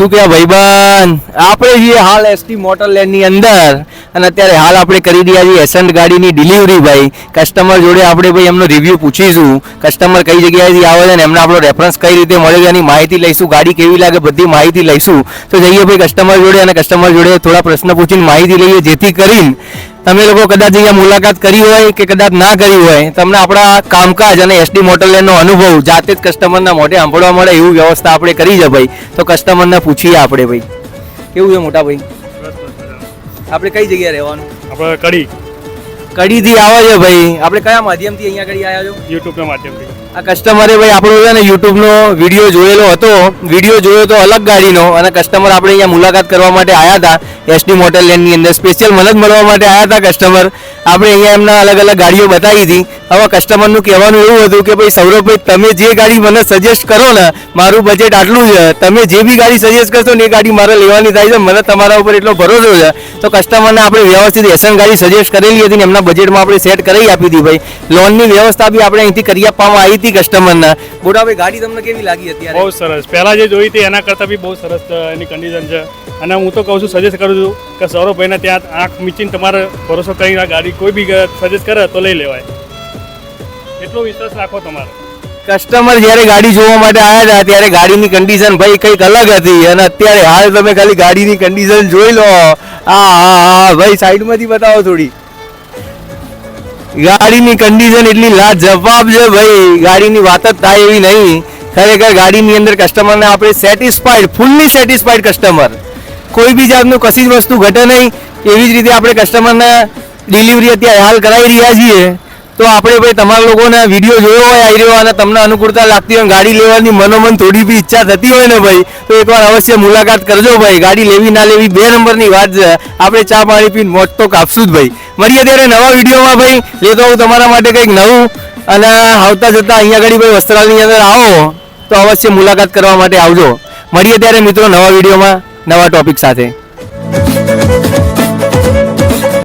શું કહેવાય, ભાઈબંધ? આપણે છીએ હાલ એસટી મોટર લેન્ડની અંદર. અને અત્યારે હાલ આપણે કરી રહ્યા છીએ એસન્ટ ગાડીની ડિલિવરી ભાઈ. કસ્ટમર જોડે આપણે ભાઈ એમનો રિવ્યૂ પૂછીશું. કસ્ટમર કઈ જગ્યાએથી આવે છે અને એમને આપણો રેફરન્સ કઈ રીતે મળે છે, એની માહિતી લઈશું. ગાડી કેવી લાગે બધી માહિતી લઈશું. તો જઈએ ભાઈ કસ્ટમર જોડે અને કસ્ટમર જોડે થોડા પ્રશ્ન પૂછીને માહિતી લઈએ, જેથી કરીને તમે લોકો કદાચ અહીંયા મુલાકાત કરી હોય કે કદાચ ના કરી હોય તમને આપણા કામકાજ અને એસડી મોટરલેન્ડનો અનુભવ જાતે જ કસ્ટમરના મોઢે સાંભળવા મળે એવું વ્યવસ્થા આપણે કરી છે ભાઈ. તો કસ્ટમરને પૂછીએ આપણે ભાઈ. કેવું છે મોટા ભાઈ? આપણે કઈ જગ્યાએ રહેવાનું? આપણે કડી. કડીથી આવે છે ભાઈ? આપણે કયા માધ્યમથી અહીંયા કડી આવ્યા છો? યુટ્યુબના માધ્યમથી. આ કસ્ટમરે ભાઈ આપણો છે ને યુટ્યુબનો વીડિયો જોયેલો હતો. વીડિયો જોયો તો અલગ ગાડીનો અને કસ્ટમર આપણે અહીંયા મુલાકાત કરવા માટે આવ્યા હતા. એસડી મોટર લેન્ડની અંદર સ્પેશિયલ મને જ મળવા માટે આવ્યા હતા કસ્ટમર આપણે અહીંયા એમના અલગ અલગ ગાડીઓ બતાવી હતી. હવે કસ્ટમરનું કહેવાનું એવું હતું કે ભાઈ, સૌરભભાઈ, તમે જે ગાડી મને સજેસ્ટ કરો ને, મારું બજેટ આટલું છે, તમે જે બી ગાડી સજેસ્ટ કરશો ને એ ગાડી મારે લેવાની થાય છે, મને તમારા ઉપર એટલો ભરોસો છે. તો કસ્ટમરને આપણે વ્યવસ્થિત એસન ગાડી સજેસ્ટ કરેલી હતી ને એમના બજેટમાં આપણે સેટ કરી આપી હતી ભાઈ. લોનની વ્યવસ્થા બી આપણે અહીંથી કરી આપવામાં આવી હતી કસ્ટમરના મોટાભાઈ ગાડી તમને કેવી લાગી હતી બહુ સરસ. પહેલાં જે જોઈ હતી એના કરતાં બી બહુ સરસ એની કન્ડિશન છે. અને હું તો કહું છું સજેસ્ટ કરું છું કે સૌરભભાઈને ત્યાં આંખ મીચીને તમારે ભરોસો કરીને ગાડી કોઈ બી સજેસ્ટ કરે તો લઈ લેવાય. એટલો વિશ્વાસ રાખો તમારો? કસ્ટમર જ્યારે ગાડી જોવા માટે આવ્યા હતા, ત્યારે ગાડીની કન્ડિશન ભાઈ કંઈક અલગ હતી. અને અત્યારે હાલ તમે ખાલી ગાડીની કન્ડિશન જોઈ લો. આ હા ભાઈ, સાઈડમાંથી બતાવો થોડી. ગાડીની કન્ડિશન એટલી લાજવાબ છે ભાઈ. ગાડીની વાત જ થાય એવી નહીં. ખરેખર ગાડીની અંદર કસ્ટમરને આપણે સેટિસ્ફાઈડ ફૂલ્લી સેટિસ્ફાઈડ કસ્ટમર કોઈ બી જાતનું કશી જ વસ્તુ ઘટે નહીં. એવી જ રીતે આપણે કસ્ટમરને ડિલિવરી અત્યારે હાલ કરાવી રહ્યા છીએ. તો આપણે ભાઈ તમારા લોકોને વીડિયો જોયો હોય, આવી રહ્યો અને તમને અનુકૂળતા લાગતી હોય ગાડી લેવાની મનોમન થોડી બી ઈચ્છા થતી હોય ને ભાઈ, તો એકવાર અવશ્ય મુલાકાત કરજો ભાઈ. ગાડી લેવી ના લેવી બે નંબરની વાત છે. આપણે ચા પાણી પીને મોટ તો કાપશું જ ભાઈ. મળીએ ત્યારે નવા વિડીયોમાં ભાઈ. લેતો હું તમારા માટે કંઈક નવું અને આવતા જતા અહીંયા આગળ ભાઈ વસ્ત્રાલની અંદર આવો, તો અવશ્ય મુલાકાત કરવા માટે આવજો. મળીએ ત્યારે મિત્રો નવા વિડીયોમાં નવા ટોપિક સાથે.